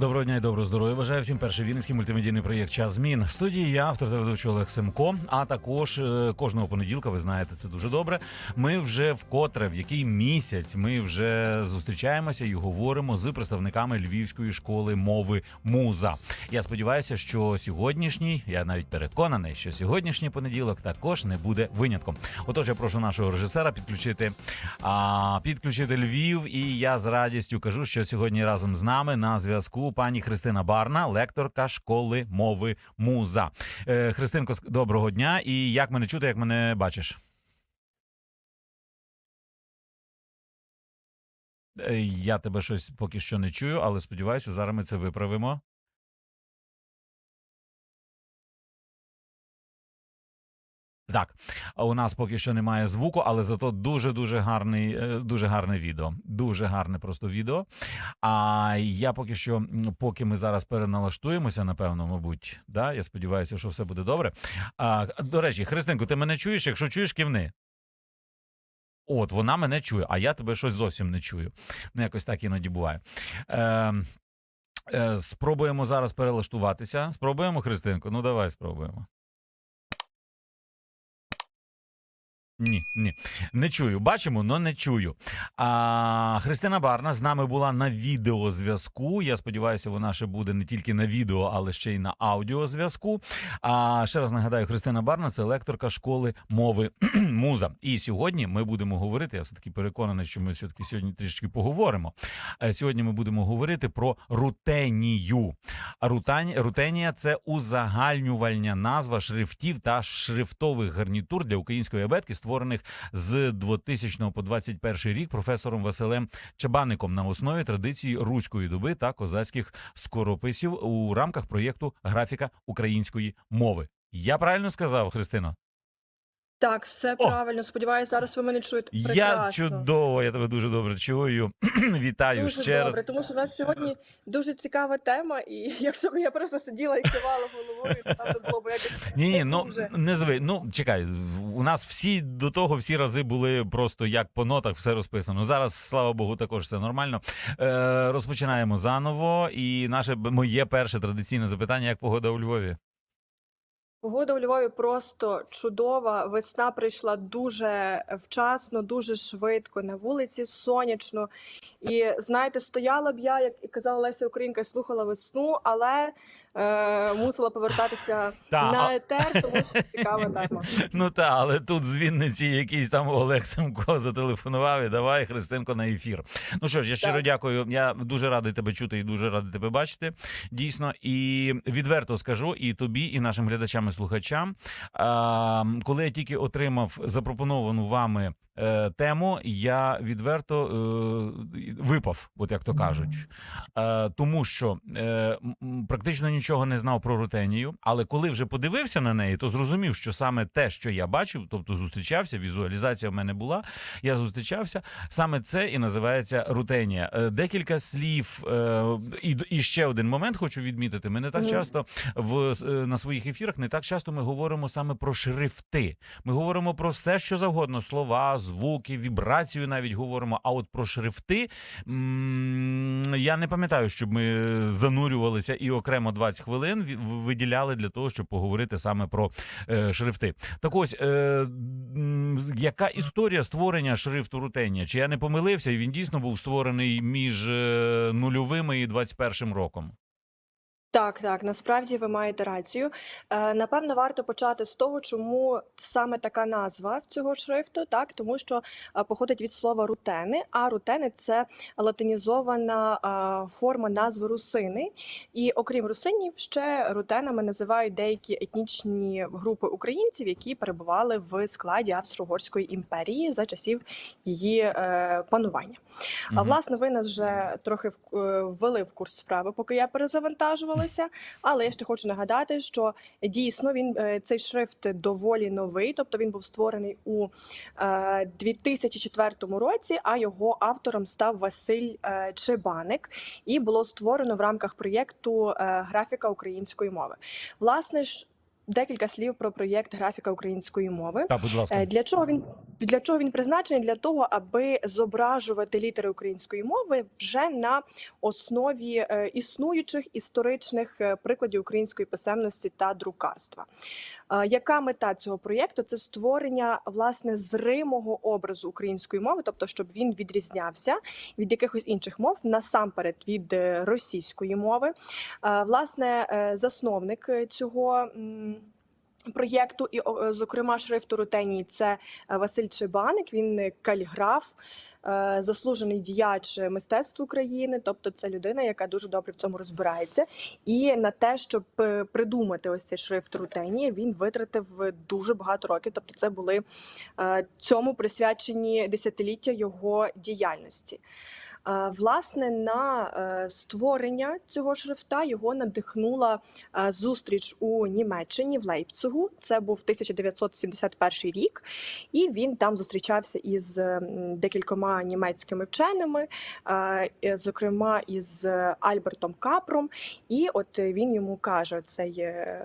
Доброго дня і доброго здоров'я. Бажаю всім перший вінницький мультимедійний проєкт Час змін. В студії я, автор та ведучий Олег Семко. А також е, кожного понеділка, ви знаєте, це дуже добре. Ми вже вкотре, в який місяць ми вже зустрічаємося і говоримо з представниками Львівської школи мови Муза. Я сподіваюся, що сьогоднішній, я навіть переконаний, що сьогоднішній понеділок також не буде винятком. Отож, я прошу нашого режисера підключити, а, підключити Львів. І я з радістю кажу, що сьогодні разом з нами на зв'язку пані Христина Барна, лекторка школи мови Муза. Е, Христинко, доброго дня. І як мене чути, як мене бачиш? Е, Я тебе щось поки що не чую, але сподіваюся, зараз ми це виправимо. Так, у нас поки що немає звуку, але зато дуже дуже гарний, е, дуже гарне відео. Дуже гарне просто відео. А я поки що, поки ми зараз переналаштуємося, напевно, мабуть, да? я сподіваюся, що все буде добре. А, до речі, Христинку, ти мене чуєш? Якщо чуєш, кивни. От, вона мене чує, а я тебе щось зовсім не чую. Ну, якось так іноді буває. Е, е, спробуємо зараз перелаштуватися. Спробуємо, Христинку? Ну, давай спробуємо. Ні, ні, не чую. Бачимо, але не чую. А Христина Барна з нами була на відеозв'язку. Я сподіваюся, вона ще буде не тільки на відео, але ще й на аудіозв'язку. А ще раз нагадаю, Христина Барна це лекторка школи мови Муза. І сьогодні ми будемо говорити. Я все таки переконаний, що ми все таки сьогодні трішки поговоримо. Е, Сьогодні ми будемо говорити про рутенію. Рутань- рутенія це узагальнювальня назва шрифтів та шрифтових гарнітур для української абетки, створених з 2000 по 21 рік професором Василем Чебаником на основі традиції руської доби та козацьких скорописів у рамках проєкту Графіка української мови. Я правильно сказав, Христино? Так, все О! правильно. Сподіваюся, зараз ви мене чуєте. Я Прекрасно. чудово, я тебе дуже добре чую. Вітаю Дуже ще добре, раз. тому що в нас сьогодні дуже цікава тема, і якщо б я просто сиділа і кивала головою, то там було б якось Ні, ні, не ну дуже. не зви. Ну чекай, в- у нас всі до того всі рази були просто як по нотах, все розписано. Зараз, слава Богу, також все нормально. Е, розпочинаємо заново. І наше б- моє перше традиційне запитання: як погода у Львові? Погода у Львові просто чудова. Весна прийшла дуже вчасно, дуже швидко. На вулиці сонячно. І знаєте, стояла б я, як і казала Леся Українка, слухала весну, але е, мусила повертатися Та, на етер, тому що цікава тема. Ну та, але тут з Вінниці якийсь там Олег Семко зателефонував і давай Христинко на ефір. Ну що ж, я щиро Так. дякую. Я дуже радий тебе чути і дуже радий тебе бачити. Дійсно, і відверто скажу і тобі, і нашим глядачам і слухачам. А, коли я тільки отримав запропоновану вами е, тему, я відверто е, випав, от як то кажуть. Е, тому що е, практично нічого не знав про рутенію, але коли вже подивився на неї, то зрозумів, що саме те, що я бачив, тобто зустрічався, візуалізація в мене була. Я зустрічався, саме це і називається рутенія. Е, Декілька слів, е, і, і ще один момент хочу відмітити. Ми не так часто в е, на своїх ефірах, не так часто ми говоримо саме про шрифти. Ми говоримо про все, що завгодно: слова, звуки, вібрацію навіть говоримо. А от про шрифти я не пам'ятаю, щоб ми занурювалися і окремо 20 хвилин виділяли для того, щоб поговорити саме про е, шрифти. Так ось, е, яка історія створення шрифту рутенія? Чи я не помилився, і він дійсно був створений між е, нульовими і 21 роком? Так, так, насправді ви маєте рацію. Е, напевно, варто почати з того, чому саме така назва цього шрифту, так, тому що е, походить від слова рутени, а рутени це латинізована е, форма назви русини. І окрім русинів, ще рутенами називають деякі етнічні групи українців, які перебували в складі Австро-Угорської імперії за часів її е, панування. А власне, ви нас вже трохи в- ввели в курс справи, поки я перезавантажувалася. Але я ще хочу нагадати, що дійсно він е, цей шрифт доволі новий, тобто він був створений у е, 2004 році. А його автором став Василь е, Чебаник, і було створено в рамках проєкту е, графіка української мови. Власне ж. Декілька слів про проєкт графіка української мови. Та, будь ласка. Е, Для чого він для чого він призначений? Для того, аби зображувати літери української мови вже на основі е, існуючих історичних е, прикладів української писемності та друкарства. Яка мета цього проєкту? Це створення власне зримого образу української мови, тобто, щоб він відрізнявся від якихось інших мов, насамперед від е, російської мови. Власне, е, засновник е, цього. Проєкту і, зокрема, шрифту Рутенії це Василь Чебаник. Він каліграф, заслужений діяч мистецтв України. Тобто, це людина, яка дуже добре в цьому розбирається. І на те, щоб е, придумати ось цей шрифт рутені, він витратив дуже багато років. Тобто, це були е, цьому присвячені десятиліття його діяльності. Власне, на е, створення цього шрифта його надихнула е, зустріч у Німеччині в Лейпцигу. Це був 1971 рік, і він там зустрічався із декількома німецькими вченими, зокрема із Альбертом Капром. І от він йому каже: цей е,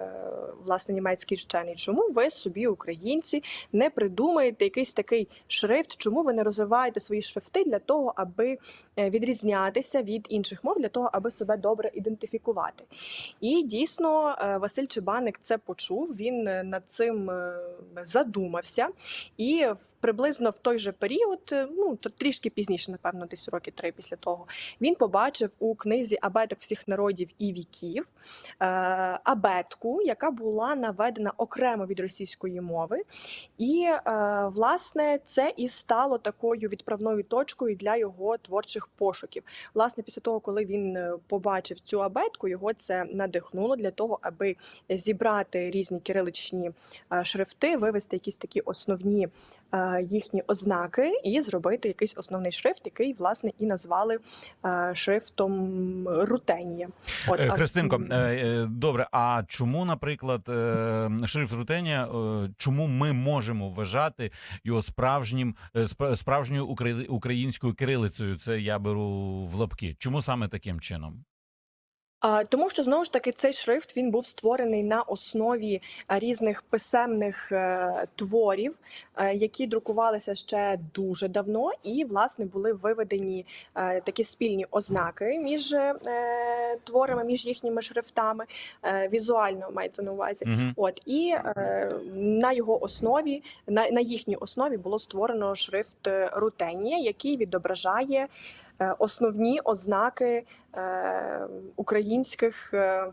власне німецький вчений, чому ви собі, українці, не придумаєте якийсь такий шрифт, чому ви не розвиваєте свої шрифти для того, аби відрізнятися від інших мов, для того, аби себе добре ідентифікувати. І дійсно е, Василь Чебаник це почув. Він е, над цим е, задумався, і в- приблизно в той же період, е, ну трішки пізніше, напевно, десь роки три після того, він побачив у книзі Абеток всіх народів і віків е, абетку, яка була наведена окремо від російської мови. І е, власне це і стало такою відправною точкою для його творчих пошуків. Власне, після того, коли він побачив цю абетку, його це надихнуло для того, аби зібрати різні кириличні шрифти, вивести якісь такі основні їхні ознаки і зробити якийсь основний шрифт, який власне і назвали е, шрифтом Рутенія. От, Е, Христинко, е, е, добре. А чому, наприклад, е, шрифт Рутенія, е, чому ми можемо вважати його справжнім е, спра- справжньою українською кирилицею? Це я беру в лапки. Чому саме таким чином? Тому що знову ж таки цей шрифт він був створений на основі е, різних писемних е, творів, е, які друкувалися ще дуже давно, і власне були виведені такі спільні ознаки між творами, між їхніми шрифтами. Візуально мається на увазі. Угу. От і на його основі, на, на їхній основі було створено шрифт Рутенія, який відображає основні ознаки е, українських, е,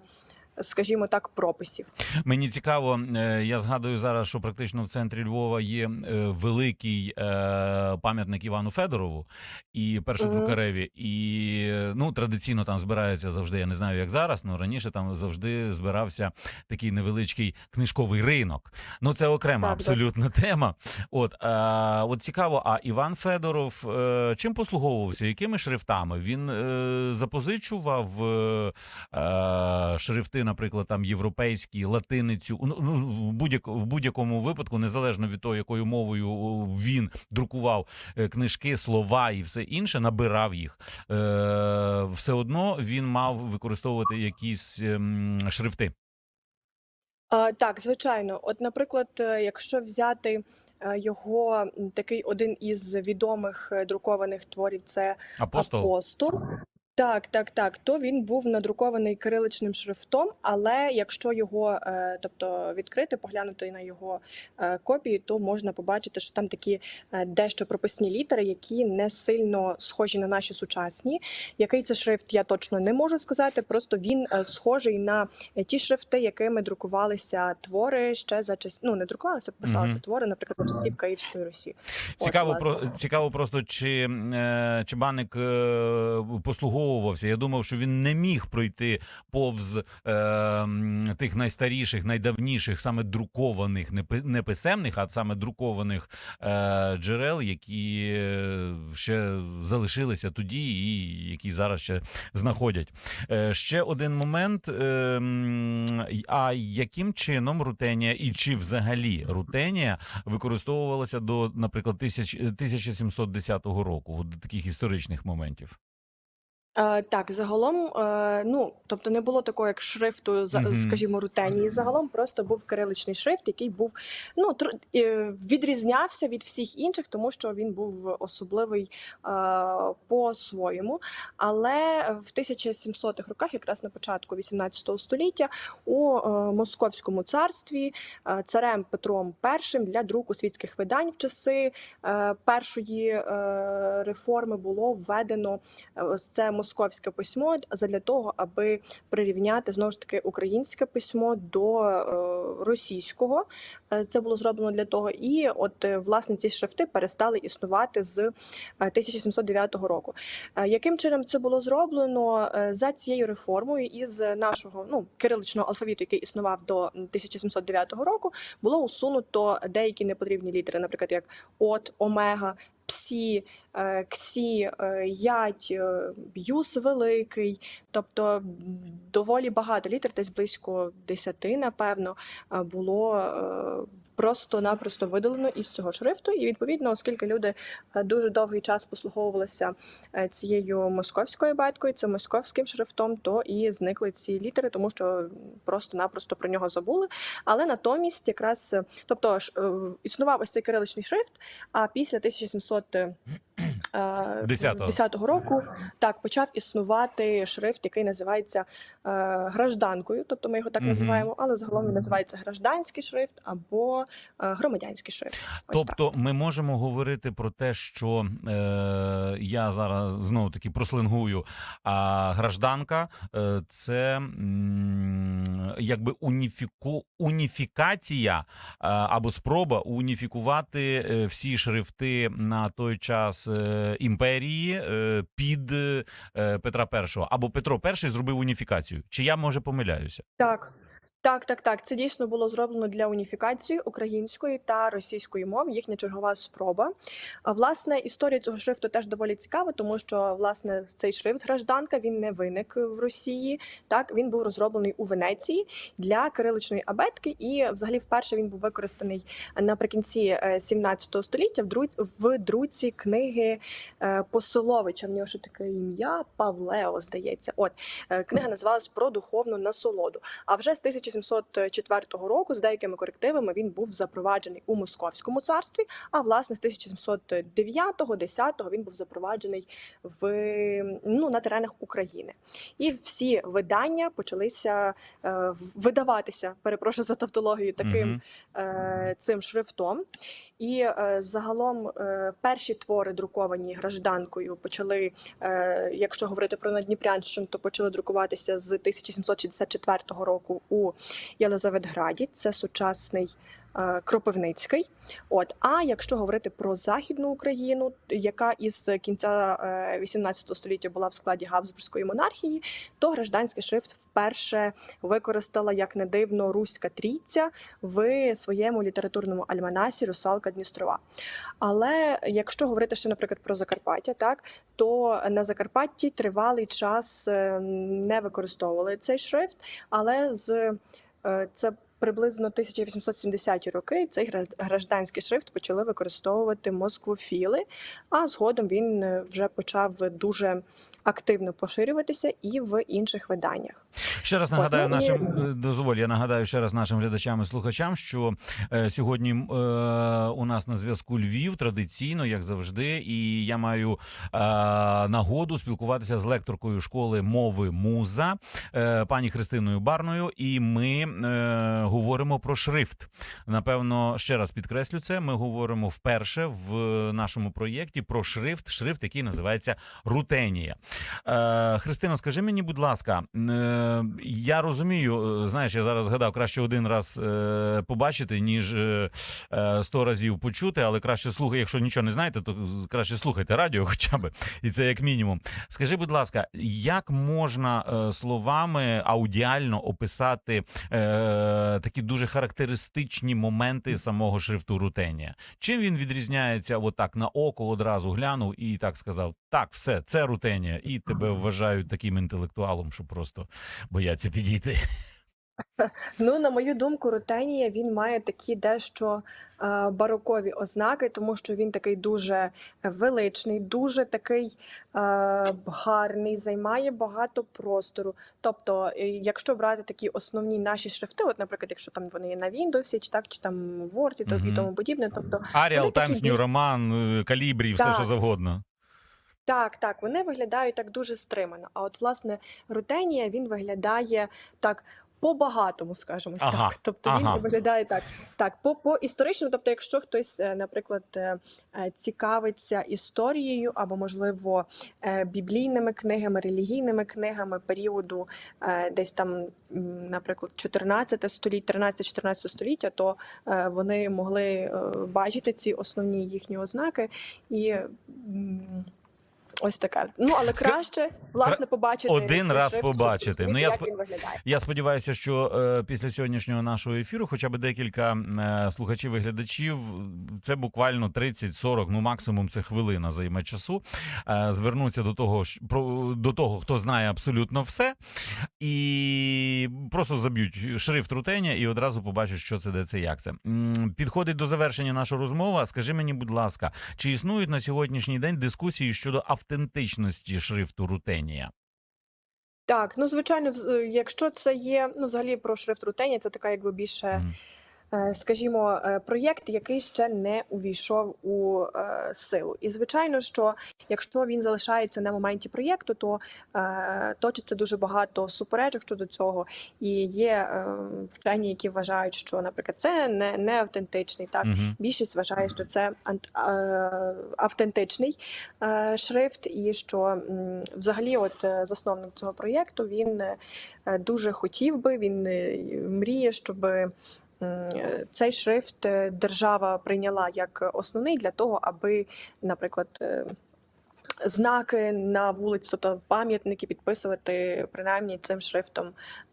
скажімо так, прописів. Мені цікаво, е, я згадую зараз, що практично в центрі Львова є е, великий е, пам'ятник Івану Федорову і першодрукареві. І е, ну традиційно там збирається завжди. Я не знаю, як зараз, але раніше там завжди збирався такий невеличкий книжковий ринок. Ну це окрема Так, абсолютно тема. От, е, от цікаво, а Іван Федоров чим послуговувався? Якими шрифтами? Він е, запозичував е, наприклад, там європейські, латиницю. Ну, ну, в будь-як в будь-якому випадку, незалежно від того, якою мовою він друкував е, книжки, слова і все інше, набирав їх. Е, все одно він мав використовувати якісь ем, шрифти. Так, звичайно. От, наприклад, е, якщо взяти його такий один із відомих друкованих творів, це Апостол. апостол. Так, так, так. То він був надрукований кириличним шрифтом, але якщо його, е, тобто відкрити, поглянути на його е, копії, то можна побачити, що там такі е, дещо прописні літери, які не сильно схожі на наші сучасні. Який це шрифт, я точно не можу сказати. Просто він схожий на ті шрифти, якими друкувалися твори ще за час. Ну не друкувалися, писалися Мгм. твори, наприклад, за часів Київської Русі. Цікаво, власне. про цікаво просто чи Чебаник е, послуговувався. Я думав, що він не міг пройти повз е, тих найстаріших, найдавніших, саме друкованих, не пи- писемних, а саме друкованих е, джерел, які е, ще залишилися тоді, і які зараз ще знаходять. Е, ще один момент. Е, а яким чином рутенія і чи взагалі рутенія використовувалася до, наприклад, тисяч- 1710 року, до таких історичних моментів. Е, так, загалом, е, ну, тобто не було такого, як шрифту, за- Мгм. скажімо, рутенії. Загалом просто був кириличний шрифт, який був ну, тр- е, відрізнявся від всіх інших, тому що він був особливий е, по-своєму. Але в 1700-х роках, якраз на початку 18 століття, у е, Московському царстві е, царем Петром І для друку світських видань в часи е, першої е, реформи було введено е, ось це московське письмо задля того, аби прирівняти знову ж таки українське письмо до е, російського. Е, Це було зроблено для того, і от е, власне ці шрифти перестали існувати з е, 1709 року. Яким чином це було зроблено за цією реформою із нашого ну кириличного алфавіту, який існував до 1709 року, було усунуто деякі непотрібні літери, наприклад, як от, омега. Псі, ксі, е, ять, е, б'юс великий, тобто доволі багато літер, десь близько десяти, напевно, е, було е, просто-напросто видалено із цього шрифту. І відповідно, оскільки люди е, дуже довгий час послуговувалися е, цією московською беткою, цим московським шрифтом, то і зникли ці літери, тому що просто-напросто про нього забули. Але натомість, якраз, е, тобто ж, е, існував ось цей кириличний шрифт, а після 1700 е, Десятого. 10-го року так почав існувати шрифт, який називається е, гражданкою, тобто ми його так називаємо, але загалом він називається гражданський шрифт або е, громадянський шрифт. Ось так. Тобто, ми можемо говорити про те, що е, я зараз знову таки прослингую. А гражданка е, це м, якби уніфіку, уніфікація е, або спроба уніфікувати е, всі шрифти на той час е, імперії е, під е, Петра І. Або Петро І зробив уніфікацію. Чи я може помиляюся? Так. Так, так, так. Це дійсно було зроблено для уніфікації української та російської мов, їхня чергова спроба. А власне історія цього шрифту теж доволі цікава, тому що власне цей шрифт гражданка він не виник в Росії. Так він був розроблений у Венеції для кириличної абетки, і взагалі вперше він був використаний наприкінці е, 17 століття в друці, в друці книги е, Посоловича. В нього ще таке ім'я Павлео, здається. От е, книга називалась про духовну насолоду. А вже з 1704 року, з деякими корективами, він був запроваджений у Московському царстві. А власне з 1709-10 він був запроваджений в ну на теренах України. І всі видання почалися е, видаватися. Перепрошую за тавтологію таким е, цим шрифтом. І е, загалом е, перші твори, друковані гражданкою, почали, е, якщо говорити про Надніпрянщину, то почали друкуватися з 1764 року у Єлизаветграді. Це сучасний. Е, Кропивницький, от а якщо говорити про західну Україну, яка із кінця е, 18 століття була в складі Габсбурзької монархії, то гражданський шрифт вперше використала як не дивно руська трійця в своєму літературному альманасі Русалка Дністрова. Але якщо говорити ще, наприклад, про Закарпаття, так то на Закарпатті тривалий час е, не використовували цей шрифт, але з е, це. Приблизно 1870-ті роки цей гражд- гражданський шрифт почали використовувати москвофіли, а згодом він е, вже почав дуже активно поширюватися і в інших виданнях. Ще раз нагадаю ну, нашим е, дозволь. Я нагадаю ще раз нашим глядачам і слухачам, що е, сьогодні е, у нас на зв'язку Львів традиційно, як завжди, і я маю е, нагоду спілкуватися з лекторкою школи мови Муза е, пані Христиною Барною. І ми е, говоримо про шрифт. Напевно, ще раз підкреслю це. Ми говоримо вперше в нашому проєкті про шрифт, шрифт, який називається Рутенія. Е, Христино, скажи мені, будь ласка, е, я розумію, е, знаєш, я зараз згадав, краще один раз е, побачити, ніж е, е, сто разів почути, але краще слухай, якщо нічого не знаєте, то краще слухайте радіо, хоча б, і це як мінімум. Скажи, будь ласка, як можна е, словами аудіально описати е, такі дуже характеристичні моменти самого шрифту Рутенія? Чим він відрізняється, отак на око одразу глянув і так сказав: так, все, це Рутенія, і тебе вважають таким інтелектуалом, що просто бояться підійти. Ну, на мою думку, Рутенія він має такі дещо е, барокові ознаки, тому що він такий дуже величний, дуже такий е, гарний, займає багато простору. Тобто, е, якщо брати такі основні наші шрифти, от, наприклад, якщо там вони є на Windows, чи так, чи там в Word і то- і тому подібне, тобто Arial, Times New Roman, Калібрі, все що завгодно. Так, так, вони виглядають так дуже стримано. А от, власне, Рутенія він виглядає так. По-багатому, скажімо Ага, так. Тобто ага. він виглядає так. Так, по, по історично, тобто, якщо хтось, е, наприклад, е, е, цікавиться історією або, можливо, біблійними книгами, релігійними книгами періоду десь там, наприклад, 14 століття, 13-14 століття, то вони могли бачити ці основні їхні ознаки і. Ось таке. Ну, але краще, власне, побачити Один раз шрифт, побачити. Ну, я він виглядає. Я сподіваюся, що е, після сьогоднішнього нашого ефіру, хоча б декілька е, слухачів і глядачів, це буквально 30-40, ну максимум це хвилина займе часу. Е, звернуться до того, ж- про до того, хто знає абсолютно все, і просто заб'ють шрифт рутеня і одразу побачать, що це, де це, як це. Підходить до завершення наша розмова. Скажи мені, будь ласка, чи існують на сьогоднішній день дискусії щодо автентичності шрифту рутенія? Так, ну звичайно, е, якщо це є, ну взагалі про шрифт Рутенія, це така якби більше, Мгм. Е, скажімо, е, проєкт, який ще не увійшов у е, силу. І звичайно, що якщо він залишається на моменті проєкту, то точиться дуже багато суперечок щодо цього. І є вчені, які вважають, що, наприклад, це не, не автентичний, так Мгм. Більшість вважає, що це автентичний шрифт, і що взагалі, от засновник цього проєкту, він дуже хотів би, він мріє, щоб цей шрифт е, держава прийняла як основний для того, аби, наприклад, е, знаки на вулиці, тобто пам'ятники підписувати принаймні цим шрифтом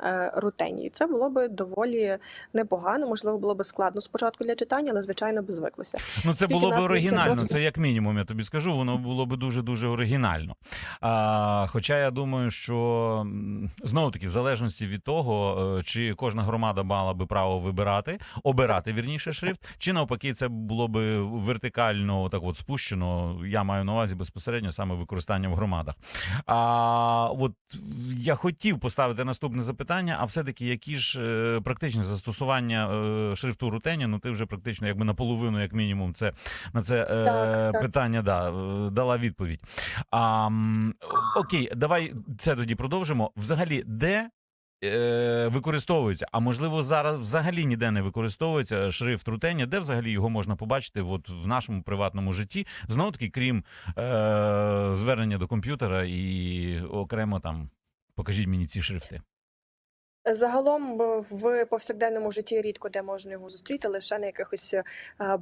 е, рутенії. Це було би доволі непогано. Можливо, було би складно спочатку для читання, але звичайно би звиклося. Ну, це Скільки було б оригінально. досвід? Це як мінімум, я тобі скажу, воно було б дуже дуже оригінально. А, хоча я думаю, що знову таки, в залежності від того, е, чи кожна громада мала би право вибирати, обирати вірніше шрифт, чи навпаки, це було би вертикально так от спущено. Я маю на увазі безпосередньо саме використання в громадах. А от я хотів поставити наступне запитання: а все-таки які ж е, практичні застосування е, шрифту рутені? Ну ти вже практично якби наполовину, як мінімум, це на це е, Так, так. питання да, е, дала відповідь. А, окей, давай це тоді продовжимо. Взагалі, де. Е, Використовується, а можливо зараз взагалі ніде не використовується шрифт рутення, де взагалі його можна побачити от в нашому приватному житті, знову таки, крім е, звернення до комп'ютера і окремо там покажіть мені ці шрифти. Загалом е, в повсякденному житті рідко де можна його зустріти, лише на якихось е,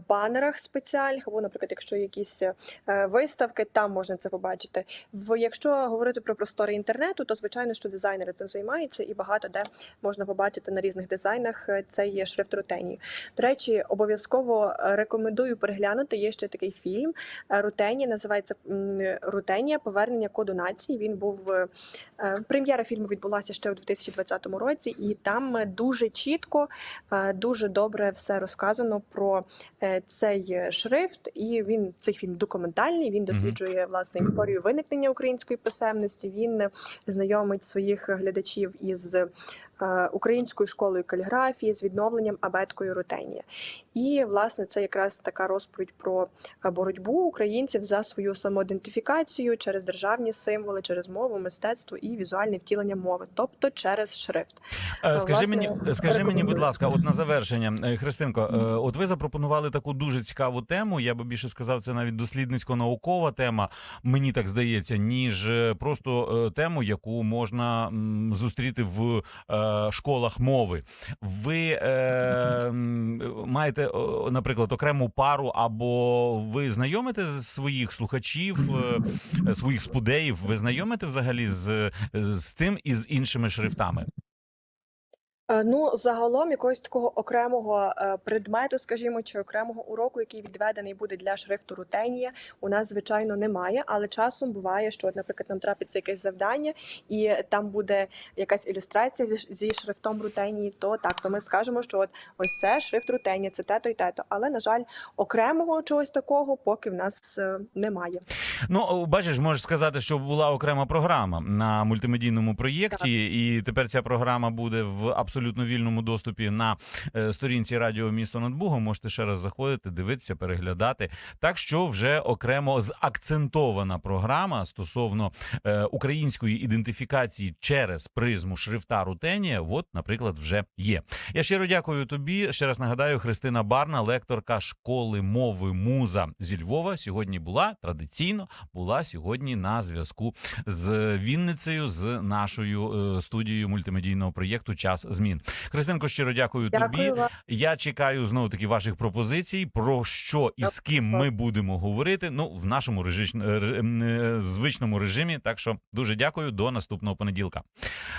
банерах спеціальних, або, наприклад, якщо якісь е, виставки, там можна це побачити. В якщо говорити про простори інтернету, то звичайно, що дизайнери цим займаються, і багато де можна побачити на різних дизайнах е, цей шрифт рутенії. До речі, обов'язково рекомендую переглянути. Є ще такий фільм Рутенія, називається Рутенія Повернення коду нації. Він був прем'єра фільму відбулася ще у 2020 році, і там е, дуже чітко, е, дуже добре все розказано про е, цей шрифт. І він цей фільм документальний. Він досліджує власне історію виникнення української писемності. Він знайомить своїх глядачів із українською школою каліграфії, з відновленням абеткою рутенія. І власне це якраз така розповідь про е, боротьбу українців за свою самоідентифікацію через державні символи, через мову, мистецтво і візуальне втілення мови, тобто через шрифт. Е, Скажи власне, мені, скажи мені, будь ласка, от на завершення, е, Христинко, е, от ви запропонували таку дуже цікаву тему. Я би більше сказав, це навіть дослідницько-наукова тема, мені так здається, ніж е, просто е, тему, яку можна зустріти в е, школах мови. Ви е, маєте, наприклад, окрему пару, або ви знайомите своїх слухачів, е, своїх спудеїв, ви знайомите взагалі з, з тим і з іншими шрифтами? Е, Ну, загалом якогось такого окремого е, предмету, скажімо, чи окремого уроку, який відведений буде для шрифту рутенія, у нас звичайно немає. Але часом буває, що, наприклад, нам трапиться якесь завдання, і там буде якась ілюстрація зі, шрифтом рутенії, то так, то ми скажемо, що от ось це шрифт рутенія, це те-то і те-то. Але на жаль, окремого чогось такого поки в нас е, немає. Ну, бачиш, можеш сказати, що була окрема програма на мультимедійному проєкті, і тепер ця програма буде в абсолютно вільному доступі на е, сторінці Радіо Місто над Бугом. Можете ще раз заходити, дивитися, переглядати. Так що вже окремо заакцентована програма стосовно е, української ідентифікації через призму шрифта Рутенія. От, наприклад, вже є. Я щиро дякую тобі. Ще раз нагадаю, Христина Барна, лекторка школи мови Муза зі Львова. Сьогодні була традиційно була сьогодні на зв'язку з Вінницею з нашою е, студією мультимедійного проєкту Час змін. Христинко, щиро дякую, тобі. Вам. Я чекаю знову таки ваших пропозицій про що і з ким ми будемо говорити. Ну в нашому режич... е, е, звичному режимі. Так що дуже дякую. До наступного понеділка.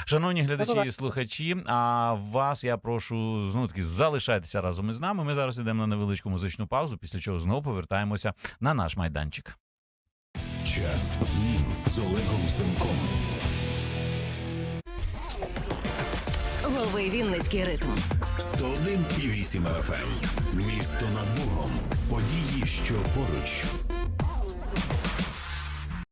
Шановні глядачі і слухачі. А вас я прошу знову таки залишайтеся разом із нами. Ми зараз йдемо на невеличку музичну паузу, після чого знову повертаємося на наш майданчик. Час змін з Олегом Семком. Лови Вінницький ритм. 101,8 FM. Місто над Богом. Події, що поруч.